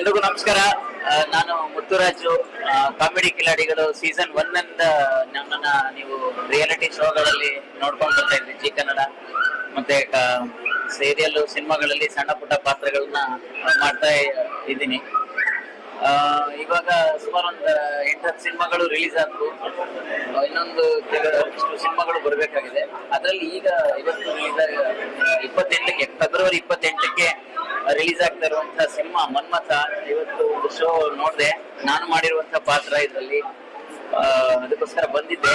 ಎಲ್ರಿಗೂ ನಮಸ್ಕಾರ. ನಾನು ಮುತ್ತುರಾಜು. ಕಾಮಿಡಿ ಕಿಲಾಡಿಗಳು ಸೀಸನ್ ಒನ್ ಅಂದ ನಮ್ಮನ್ನ ನೀವು ರಿಯಾಲಿಟಿ ಶೋಗಳಲ್ಲಿ ನೋಡ್ಕೊಂಡು ಬರ್ತಾ ಇದ್ರಿ, ಜಿ ಕನ್ನಡ. ಮತ್ತೆ ಸೀರಿಯಲ್ ಸಿನಿಮಾಗಳಲ್ಲಿ ಸಣ್ಣ ಪುಟ್ಟ ಪಾತ್ರಗಳನ್ನ ಮಾಡ್ತಾ ಇದ್ದೀನಿ. ಇವಾಗ ಸುಮಾರು ಒಂದು ಎಂಟತ್ತು ಸಿನಿಮಾಗಳು ರಿಲೀಸ್ ಆದ್ವು. ಇನ್ನೊಂದು ಕೆಲವಷ್ಟು ಸಿನಿಮಾಗಳು ಬರಬೇಕಾಗಿದೆ. ಅದರಲ್ಲಿ ಈಗ ಇವತ್ತು ರಿಲೀಸ್ ಇಪ್ಪತ್ತೆಂಟಕ್ಕೆ, ಫೆಬ್ರವರಿ ಇಪ್ಪತ್ತೆಂಟಕ್ಕೆ ರಿಲೀಸ್ ಆಗ್ತಾ ಇರುವಂತಹ ಸಿನಿಮಾ ಮನ್ಮಥ ಇವತ್ತು ಶೋ ನೋಡಿದೆ. ನಾನು ಮಾಡಿರುವಂತಹ ಪಾತ್ರ ಇದರಲ್ಲಿ ಅದಕ್ಕೋಸ್ಕರ ಬಂದಿದ್ದೆ.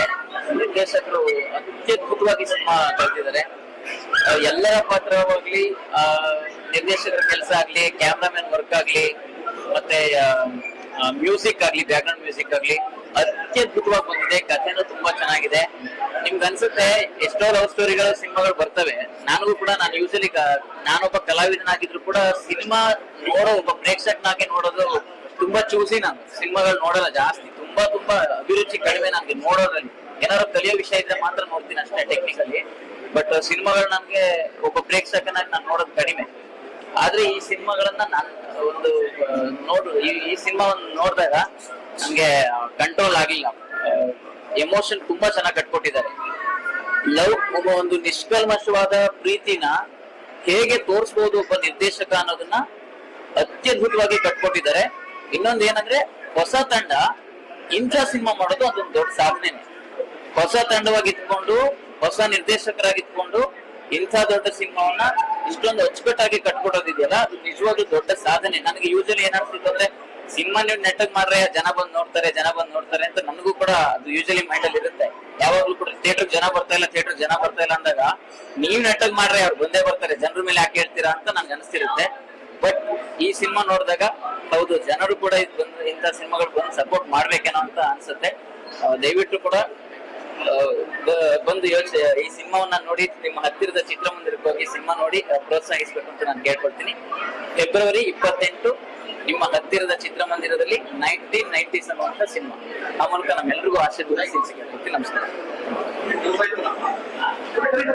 ನಿರ್ದೇಶಕರು ಅತ್ಯದ್ಭುತವಾಗಿ ಸಿನಿಮಾ ಕಲ್ತಿದ್ದಾರೆ. ಆ, ಎಲ್ಲರ ಪಾತ್ರವಾಗ್ಲಿ ಆ, ನಿರ್ದೇಶಕರ ಕೆಲಸ ಆಗ್ಲಿ ಕ್ಯಾಮ್ರಾಮನ್ ವರ್ಕ್ ಆಗ್ಲಿ ಮತ್ತೆ ಮ್ಯೂಸಿಕ್ ಆಗ್ಲಿ ಬ್ಯಾಕ್ಗ್ರೌಂಡ್ ಮ್ಯೂಸಿಕ್ ಆಗ್ಲಿ ಅತ್ಯದ್ಭುತವಾಗಿ ಅನ್ಸುತ್ತೆ ಎಷ್ಟೋ ಲವ್ ಸ್ಟೋರಿಗಳ ಸಿನಿಮಾಗಳು ಬರ್ತವೆ. ನಾನು ಕೂಡ, ನಾನು ಯೂಸಲಿ ನಾನೊಬ್ಬ ಕಲಾವಿದನಾಗಿದ್ರು ಕೂಡ ಸಿನಿಮಾ ನೋಡೋ ಒಬ್ಬ ಪ್ರೇಕ್ಷಕನಾಗಿ ನೋಡೋದು ತುಂಬಾ ಚೂಸಿ ನಾನು. ಸಿನಿಮಾಗಳು ನೋಡಲ್ಲ ಜಾಸ್ತಿ. ತುಂಬಾ ತುಂಬಾ ಅಭಿರುಚಿ ಕಡಿಮೆ ನನಗೆ ನೋಡೋದ್ರಲ್ಲಿ. ಏನಾದ್ರು ಕಲಿಯೋ ವಿಷಯ ಇದ್ರೆ ಮಾತ್ರ ನೋಡ್ತೀನಿ ಅಷ್ಟೇ ಟೆಕ್ನಿಕಲಿ ಬಟ್ ಸಿನಿಮಾಗಳು ನನ್ಗೆ ಒಬ್ಬ ಪ್ರೇಕ್ಷಕನಾಗಿ ನಾನು ನೋಡೋದು ಕಡಿಮೆ. ಆದ್ರೆ ಈ ಸಿನಿಮಾಗಳನ್ನ ನಾನು ಒಂದು ನೋಡ್, ಈ ಸಿನಿಮಾವನ್ನು ಸಿನಿಮಾ ನೋಡಿದಾಗ ನನ್ಗೆ ಕಂಟ್ರೋಲ್ ಆಗಿಲ್ಲ. ಎಮೋಷನ್ ತುಂಬಾ ಚೆನ್ನಾಗಿ ಕಟ್ಕೊಟ್ಟಿದ್ದಾರೆ. ಲವ್ ಒಬ್ಬ ಒಂದು ನಿಷ್ಕಲ್ಮಶವಾದ ಪ್ರೀತಿನ ಹೇಗೆ ತೋರಿಸಬಹುದು ಒಬ್ಬ ನಿರ್ದೇಶಕ ಅನ್ನೋದನ್ನ ಅತ್ಯದ್ಭುತವಾಗಿ ಕಟ್ಕೊಟ್ಟಿದ್ದಾರೆ. ಇನ್ನೊಂದು ಏನಂದ್ರೆ ಹೊಸ ತಂಡ ಇಂಥ ಸಿನಿಮಾ ಮಾಡೋದು ಅದೊಂದು ದೊಡ್ಡ ಸಾಧನೆ. ಹೊಸ ತಂಡವಾಗಿ ಇದ್ಕೊಂಡು, ಹೊಸ ನಿರ್ದೇಶಕರಾಗಿತ್ಕೊಂಡು ಇಂಥ ದೊಡ್ಡ ಸಿನಿಮಾವನ್ನ ಇಷ್ಟೊಂದು ಅಚ್ಚುಕಟ್ಟಾಗಿ ಕಟ್ಕೊಡೋದಿದೆಯಲ್ಲ, ಅದು ನಿಜವಾಗ್ಲೂ ದೊಡ್ಡ ಸಾಧನೆ. ನನಗೆ ಯೂಶಲಿ ಏನಾಗ್ತಿತ್ತು ಅಂದ್ರೆ, ಸಿನಿಮಾ ನೀವು ನೆಟ್ಟಗ್ ಮಾಡ್ರೆ ಜನ ಬಂದ್ ನೋಡ್ತಾರೆ, ಜನ ಬಂದ್ ನೋಡ್ತಾರೆ. ಕೂಡ ಅದು ಯೂಶಲಿ ಮೈಂಡ್ ಅಲ್ಲಿ ಇರುತ್ತೆ. ಯಾವಾಗ್ಲೂ ಕೂಡ ಥಿಯೇಟರ್ ಜನ ಬರ್ತಾ ಇಲ್ಲ ಥಿಯೇಟರ್ ಜನ ಬರ್ತಾ ಇಲ್ಲ ಅಂದಾಗ ನೀವ್ ನೆಟ್ಟಗ್ ಮಾಡ್ರೆ ಅವ್ರು ಬಂದೇ ಬರ್ತಾರೆ, ಜನರ ಮೇಲೆ ಯಾಕೆ ಹೇಳ್ತೀರಾ ಅಂತ ನನ್ಗೆ ಅನಿಸ್ತಿರುತ್ತೆ. ಬಟ್ ಈ ಸಿನಿಮಾ ನೋಡಿದಾಗ ಹೌದು, ಜನರು ಕೂಡ ಇದು ಬಂದು, ಇಂಥ ಸಿನಿಮಾಗಳು ಬಂದು ಸಪೋರ್ಟ್ ಮಾಡ್ಬೇಕೇನೋ ಅಂತ ಅನ್ಸುತ್ತೆ. ದಯವಿಟ್ಟು ಕೂಡ ಬಂದು ಯೋಚನೆ ಈ ಸಿನಿಮಾವನ್ನ ನೋಡಿ, ನಿಮ್ಮ ಹತ್ತಿರದ ಚಿತ್ರಮಂದಿರಕ್ಕೆ ಹೋಗಿ ಸಿನಿಮಾ ನೋಡಿ ಪ್ರೋತ್ಸಾಹಿಸ್ಬೇಕು ಅಂತ ನಾನು ಕೇಳ್ಕೊಳ್ತೀನಿ. ಫೆಬ್ರವರಿ ಇಪ್ಪತ್ತೆಂಟು ನಿಮ್ಮ ಹತ್ತಿರದ ಚಿತ್ರಮಂದಿರದಲ್ಲಿ ನೈನ್ಟೀನ್ ನೈನ್ಟೀಸ್ ಅನ್ನುವಂತ ಸಿನಿಮಾ. ಆ ಮೂಲಕ ನಮ್ಮೆಲ್ಲರಿಗೂ ಆಶೀರ್ವಾದ ಸಿಗುತ್ತೆ ನಮಸ್ಕಾರ.